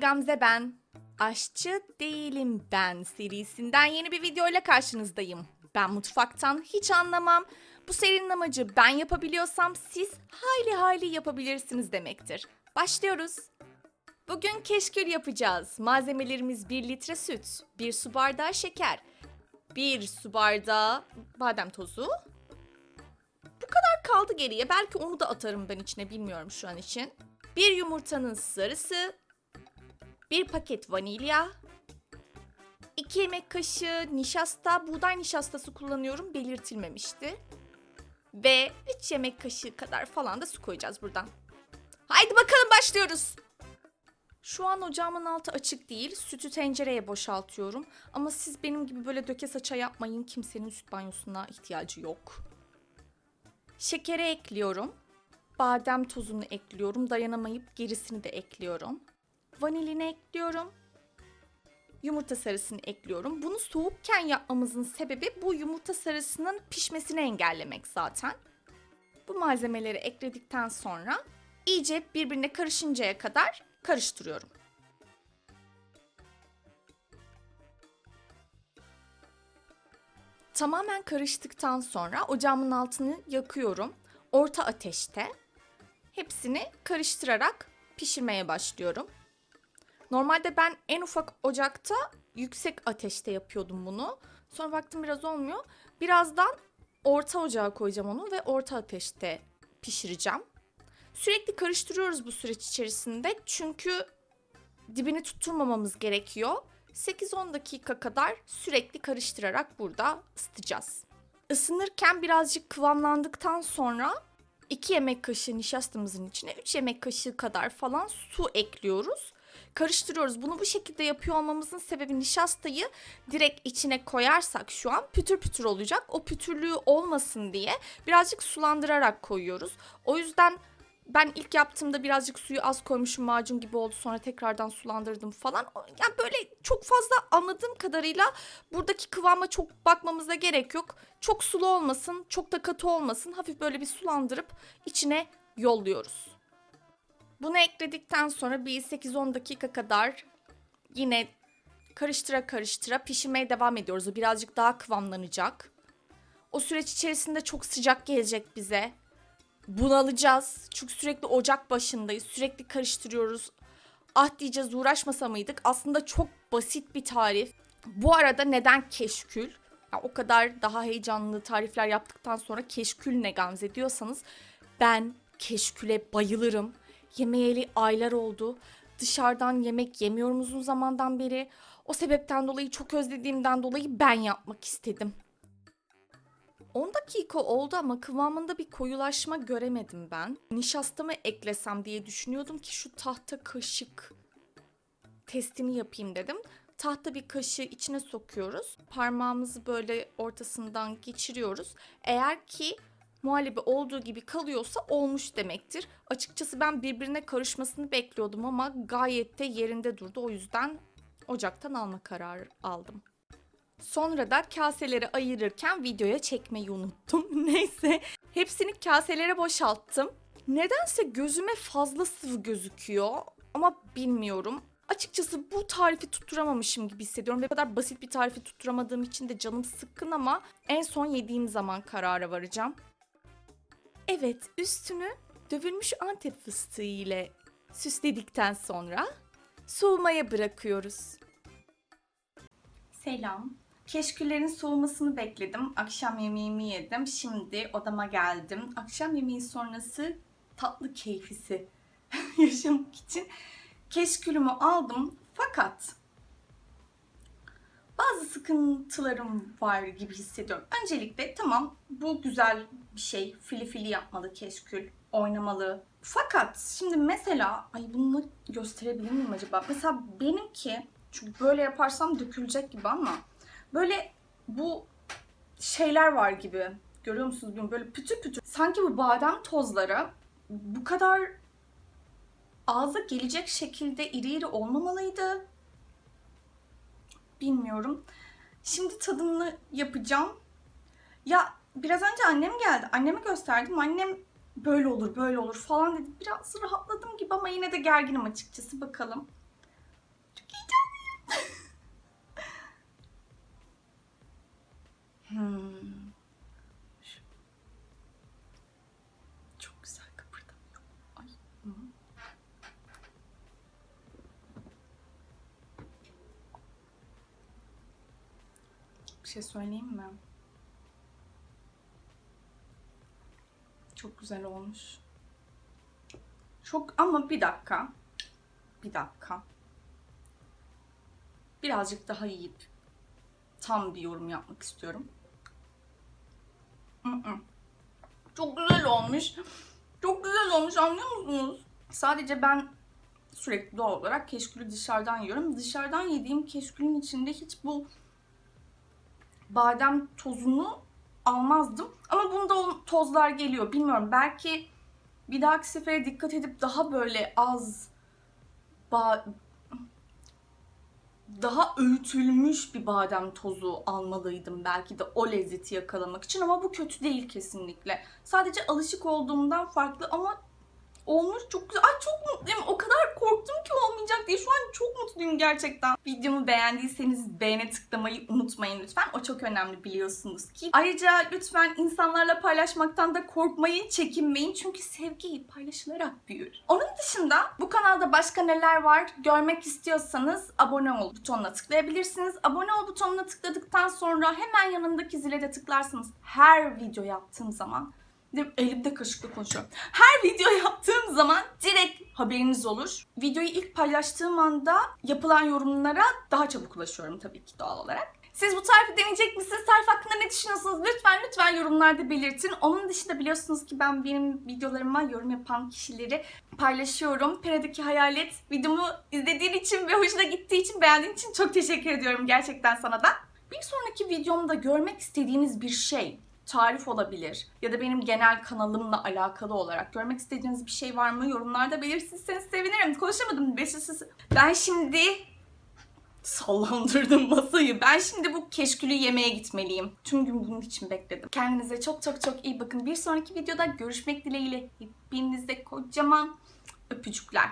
Gamze ben. Aşçı değilim ben serisinden yeni bir videoyla karşınızdayım. Ben mutfaktan hiç anlamam. Bu serinin amacı ben yapabiliyorsam siz hayli hayli yapabilirsiniz demektir. Başlıyoruz. Bugün keşkül yapacağız. Malzemelerimiz 1 litre süt, 1 su bardağı şeker, 1 su bardağı badem tozu. Bu kadar kaldı geriye. Belki onu da atarım ben içine bilmiyorum şu an için. Bir yumurtanın sarısı, bir paket vanilya, 2 yemek kaşığı nişasta, buğday nişastası kullanıyorum belirtilmemişti. Ve 3 yemek kaşığı kadar falan da su koyacağız buradan. Haydi bakalım başlıyoruz. Şu an ocağımın altı açık değil. Sütü tencereye boşaltıyorum. Ama siz benim gibi böyle döke saça yapmayın. Kimsenin süt banyosuna ihtiyacı yok. Şekeri ekliyorum. Badem tozunu ekliyorum. Dayanamayıp gerisini de ekliyorum. Vanilini ekliyorum. Yumurta sarısını ekliyorum. Bunu soğukken yapmamızın sebebi bu yumurta sarısının pişmesini engellemek zaten. Bu malzemeleri ekledikten sonra iyice birbirine karışıncaya kadar karıştırıyorum. Tamamen karıştıktan sonra ocağımın altını yakıyorum. Orta ateşte hepsini karıştırarak pişirmeye başlıyorum. Normalde ben en ufak ocakta yüksek ateşte yapıyordum bunu. Sonra baktım biraz olmuyor. Birazdan orta ocağa koyacağım onu ve orta ateşte pişireceğim. Sürekli karıştırıyoruz bu süreç içerisinde çünkü dibini tutturmamamız gerekiyor. 8-10 dakika kadar sürekli karıştırarak burada ısıtacağız. Isınırken birazcık kıvamlandıktan sonra 2 yemek kaşığı nişastamızın içine 3 yemek kaşığı kadar falan su ekliyoruz. Karıştırıyoruz. Bunu bu şekilde yapıyor olmamızın sebebi nişastayı direkt içine koyarsak şu an pütür pütür olacak. O pütürlüğü olmasın diye birazcık sulandırarak koyuyoruz. O yüzden ben ilk yaptığımda birazcık suyu az koymuşum macun gibi oldu sonra tekrardan sulandırdım falan. Yani böyle çok fazla anladığım kadarıyla buradaki kıvama çok bakmamıza gerek yok. Çok sulu olmasın, çok da katı olmasın. Hafif böyle bir sulandırıp içine yolluyoruz. Bunu ekledikten sonra bir 8-10 dakika kadar yine karıştıra karıştıra pişirmeye devam ediyoruz. O birazcık daha kıvamlanacak. O süreç içerisinde çok sıcak gelecek bize bunalacağız. Çünkü sürekli ocak başındayız. Sürekli karıştırıyoruz. Ah diyeceğiz uğraşmasa mıydık? Aslında çok basit bir tarif. Bu arada neden keşkül? Ya o kadar daha heyecanlı tarifler yaptıktan sonra keşkül ne Gamze diyorsanız ben keşküle bayılırım. Yemeyeli aylar oldu. Dışarıdan yemek yemiyorum uzun zamandan beri. O sebepten dolayı çok özlediğimden dolayı ben yapmak istedim. 10 dakika oldu ama kıvamında bir koyulaşma göremedim ben. Nişastamı eklesem diye düşünüyordum ki şu tahta kaşık testini yapayım dedim. Tahta bir kaşığı içine sokuyoruz. Parmağımızı böyle ortasından geçiriyoruz. Eğer ki muhallebi olduğu gibi kalıyorsa olmuş demektir. Açıkçası ben birbirine karışmasını bekliyordum ama gayet de yerinde durdu. O yüzden ocaktan alma kararı aldım. Sonra da kaseleri ayırırken videoya çekmeyi unuttum. Neyse hepsini kaselere boşalttım. Nedense gözüme fazla sıvı gözüküyor ama bilmiyorum. Açıkçası bu tarifi tutturamamışım gibi hissediyorum ve kadar basit bir tarifi tutturamadığım için de canım sıkkın ama en son yediğim zaman karara varacağım. Evet, üstünü dövülmüş antep fıstığı ile süsledikten sonra soğumaya bırakıyoruz. Selam. Keşküllerin soğumasını bekledim. Akşam yemeğimi yedim. Şimdi odama geldim. Akşam yemeği sonrası tatlı keyfisi yaşamak için keşkülümü aldım. Fakat sıkıntılarım var gibi hissediyorum. Öncelikle tamam bu güzel bir şey. Fili fili yapmalı keşkül. Oynamalı. Fakat şimdi mesela ay bunu gösterebilir miyim acaba? Mesela benimki çünkü böyle yaparsam dökülecek gibi ama böyle bu şeyler var gibi. Görüyor musunuz bilmiyorum. Böyle pütür pütür. Sanki bu badem tozları bu kadar ağza gelecek şekilde iri iri olmamalıydı. Bilmiyorum. Şimdi tadımını yapacağım. Ya biraz önce annem geldi. Anneme gösterdim. Annem böyle olur, böyle olur falan dedi. Biraz rahatladım gibi ama yine de gerginim açıkçası. Bakalım. Hmm. Çok güzel kıpırdamıyor. Ay. Hı. Bir şey söyleyeyim mi? Çok güzel olmuş. Çok ama bir dakika. Bir dakika. Birazcık daha yiyip tam bir yorum yapmak istiyorum. Çok güzel olmuş. Çok güzel olmuş anlıyor musunuz? Sadece ben sürekli doğal olarak keşkülü dışarıdan yiyorum. Dışarıdan yediğim keşkülün içinde hiç bu badem tozunu almazdım. Ama bunda tozlar geliyor. Bilmiyorum belki bir dahaki sefere dikkat edip daha böyle az ba daha öğütülmüş bir badem tozu almalıydım belki de o lezzeti yakalamak için ama bu kötü değil kesinlikle. Sadece alışık olduğumdan farklı ama olmuş çok güzel. Ay çok mutluyum. O kadar korktum ki olmayacak diye. Şu an çok mutluyum gerçekten. Videomu beğendiyseniz beğene tıklamayı unutmayın lütfen. O çok önemli biliyorsunuz ki. Ayrıca lütfen insanlarla paylaşmaktan da korkmayın, çekinmeyin. Çünkü sevgi paylaşılarak büyür. Onun dışında bu kanalda başka neler var görmek istiyorsanız abone ol butonuna tıklayabilirsiniz. Abone ol butonuna tıkladıktan sonra hemen yanındaki zile de tıklarsanız her video yaptığım zaman elimde kaşıkla konuşuyorum. Her video yaptığım zaman direkt haberiniz olur. Videoyu ilk paylaştığım anda yapılan yorumlara daha çabuk ulaşıyorum tabii ki doğal olarak. Siz bu tarifi deneyecek misiniz? Tarif hakkında ne düşünüyorsunuz? Lütfen lütfen yorumlarda belirtin. Onun dışında biliyorsunuz ki ben benim videolarıma yorum yapan kişileri paylaşıyorum. Peradaki Hayalet videomu izlediğin için ve hoşuna gittiği için, beğendiğin için çok teşekkür ediyorum gerçekten sana da. Bir sonraki videomda görmek istediğiniz bir şey tarif olabilir ya da benim genel kanalımla alakalı olarak görmek istediğiniz bir şey var mı? Yorumlarda belirtirseniz sevinirim. Konuşamadım. Ben şimdi sallandırdım masayı. Ben şimdi bu keşkülü yemeye gitmeliyim. Tüm gün bunun için bekledim. Kendinize çok çok çok iyi bakın. Bir sonraki videoda görüşmek dileğiyle. Hepinize kocaman öpücükler.